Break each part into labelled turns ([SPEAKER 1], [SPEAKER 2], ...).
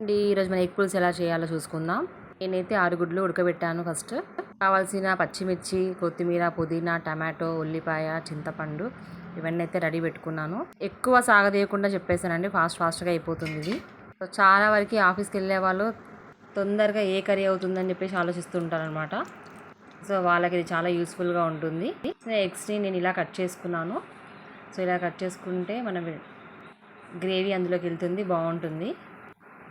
[SPEAKER 1] అండి ఈరోజు మన ఎగ్ పులుసు ఎలా చేయాలో చూసుకుందాం. నేనైతే ఆరు గుడ్లు ఉడకబెట్టాను ఫస్ట్. కావాల్సిన పచ్చిమిర్చి కొత్తిమీర పుదీనా టమాటో ఉల్లిపాయ చింతపండు ఇవన్నీ అయితే రెడీ పెట్టుకున్నాను. ఎక్కువ సాగదీయకుండా చెప్పేసానండి ఫాస్ట్ ఫాస్ట్గా అయిపోతుంది ఇది. సో చాలా వరకు ఆఫీస్కి వెళ్ళే వాళ్ళు తొందరగా ఏ కర్రీ అవుతుందని చెప్పేసి ఆలోచిస్తూ ఉంటారనమాట సో వాళ్ళకి ఇది చాలా యూస్ఫుల్గా ఉంటుంది. ఎగ్స్ని నేను ఇలా కట్ చేసుకున్నాను. సో ఇలా కట్ చేసుకుంటే మనం గ్రేవీ అందులోకి వెళ్తుంది బాగుంటుంది.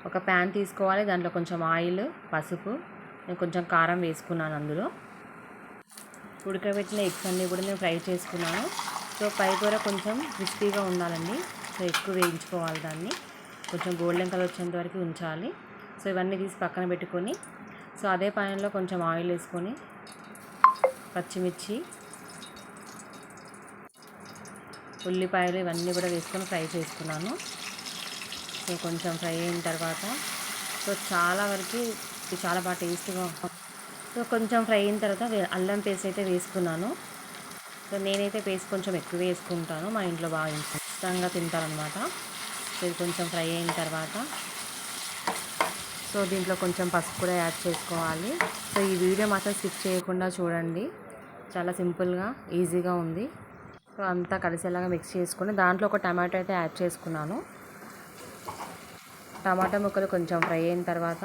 [SPEAKER 1] ఒక ప్యాన్ తీసుకోవాలి. దాంట్లో కొంచెం ఆయిల్ పసుపు నేను కొంచెం కారం వేసుకున్నాను అందులో. ఉడకబెట్టిన ఎగ్స్ అన్నీ కూడా నేను ఫ్రై చేసుకున్నాను. సో పై కూర కొంచెం క్రిస్పీగా ఉండాలండి. సో ఎక్కువ వేయించుకోవాలి దాన్ని. కొంచెం గోల్డెన్ కలర్ వచ్చేంత వరకు ఉంచాలి. సో ఇవన్నీ తీసి పక్కన పెట్టుకొని సో అదే పాయంలో కొంచెం ఆయిల్ వేసుకొని పచ్చిమిర్చి ఉల్లిపాయలు ఇవన్నీ కూడా వేసుకొని ఫ్రై చేసుకున్నాను. సో కొంచెం ఫ్రై అయిన తర్వాత. సో చాలా వరకు ఇది చాలా బాగా టేస్ట్గా సో కొంచెం ఫ్రై అయిన తర్వాత అల్లం పేస్ట్ అయితే వేసుకున్నాను. సో నేనైతే పేస్ట్ కొంచెం ఎక్కువ వేసుకుంటాను. మా ఇంట్లో బాగా ఇష్టంగా తింటారనమాట సో ఇది కొంచెం ఫ్రై అయిన తర్వాత. సో దీంట్లో కొంచెం పసుపు కూడా యాడ్ చేసుకోవాలి. సో ఈ వీడియో మాత్రం స్కిప్ చేయకుండా చూడండి. చాలా సింపుల్గా ఈజీగా ఉంది. సో అంతా కలిసేలాగా మిక్స్ చేసుకుని దాంట్లో ఒక టమాటో అయితే యాడ్ చేసుకున్నాను. టమాటా ముక్కలు కొంచెం ఫ్రై అయిన తర్వాత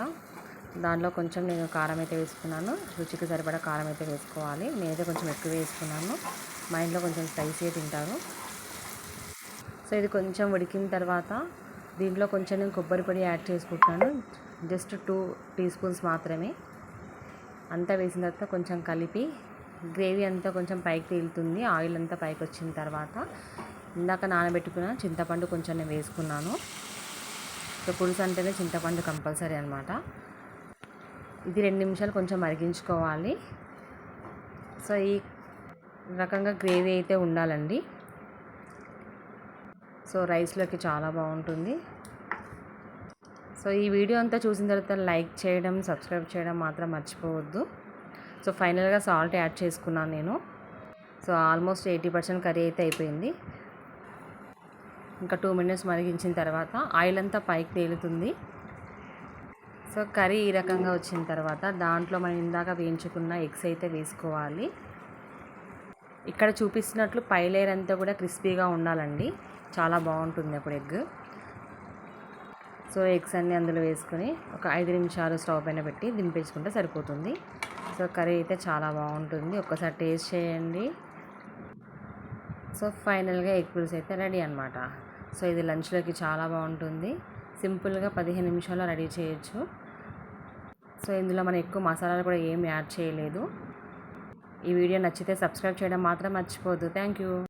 [SPEAKER 1] దాంట్లో కొంచెం నేను కారం అయితే వేసుకున్నాను. రుచికి సరిపడా కారం అయితే వేసుకోవాలి. నేనైతే కొంచెం ఎక్కువ వేసుకున్నాను. మా ఇంట్లో కొంచెం స్పైసీ తింటారు. సో ఇది కొంచెం ఉడికిన తర్వాత దీంట్లో కొంచెం నేను కొబ్బరి పొడి యాడ్ చేసుకుంటున్నాను. జస్ట్ టూ టీ స్పూన్స్ మాత్రమే. అంతా వేసిన తర్వాత కొంచెం కలిపి గ్రేవీ అంతా కొంచెం పైకి తేలుతుంది. ఆయిల్ అంతా పైకి వచ్చిన తర్వాత ఇందాక నానబెట్టుకున్న చింతపండు కొంచెం నేను వేసుకున్నాను. సో పులుసు అంటేనే చింతపండు కంపల్సరీ అనమాట ఇది రెండు నిమిషాలు కొంచెం మరిగించుకోవాలి. సో ఈ రకంగా గ్రేవీ అయితే ఉండాలండి. సో రైస్లోకి చాలా బాగుంటుంది. సో ఈ వీడియో అంతా చూసిన తర్వాత లైక్ చేయడం సబ్స్క్రైబ్ చేయడం మాత్రం మర్చిపోవద్దు. సో ఫైనల్గా సాల్ట్ యాడ్ చేసుకున్నాను నేను. So almost eighty percent curry అయితే అయిపోయింది. ఇంకా టూ మినిట్స్ మరిగించిన తర్వాత ఆయిల్ అంతా పైకి తేలుతుంది. సో కర్రీ ఈ రకంగా వచ్చిన తర్వాత దాంట్లో మనం ఇందాక వేయించుకున్న ఎగ్స్ అయితే వేసుకోవాలి. ఇక్కడ చూపిస్తున్నట్లు పై లేయర్ అంతా కూడా క్రిస్పీగా ఉండాలండి. చాలా బాగుంటుంది అప్పుడు ఎగ్. సో ఎగ్స్ అన్నీ అందులో వేసుకొని ఒక ఐదు నిమిషాలు స్టవ్ పైన పెట్టి దింపేసుకుంటే సరిపోతుంది. సో కర్రీ అయితే చాలా బాగుంటుంది. ఒక్కసారి టేస్ట్ చేయండి. సో ఫైనల్గా ఎగ్ పులుసు అయితే రెడీ అనమాట సో ఇది లంచ్లోకి చాలా బాగుంటుంది. సింపుల్గా పదిహేను నిమిషాల్లో రెడీ చేయొచ్చు. సో ఇందులో మనం ఎక్కువ మసాలాలు కూడా ఏం యాడ్ చేయలేదు. ఈ వీడియో నచ్చితే సబ్స్క్రైబ్ చేయడం మాత్రం మర్చిపోద్దు థ్యాంక్ యూ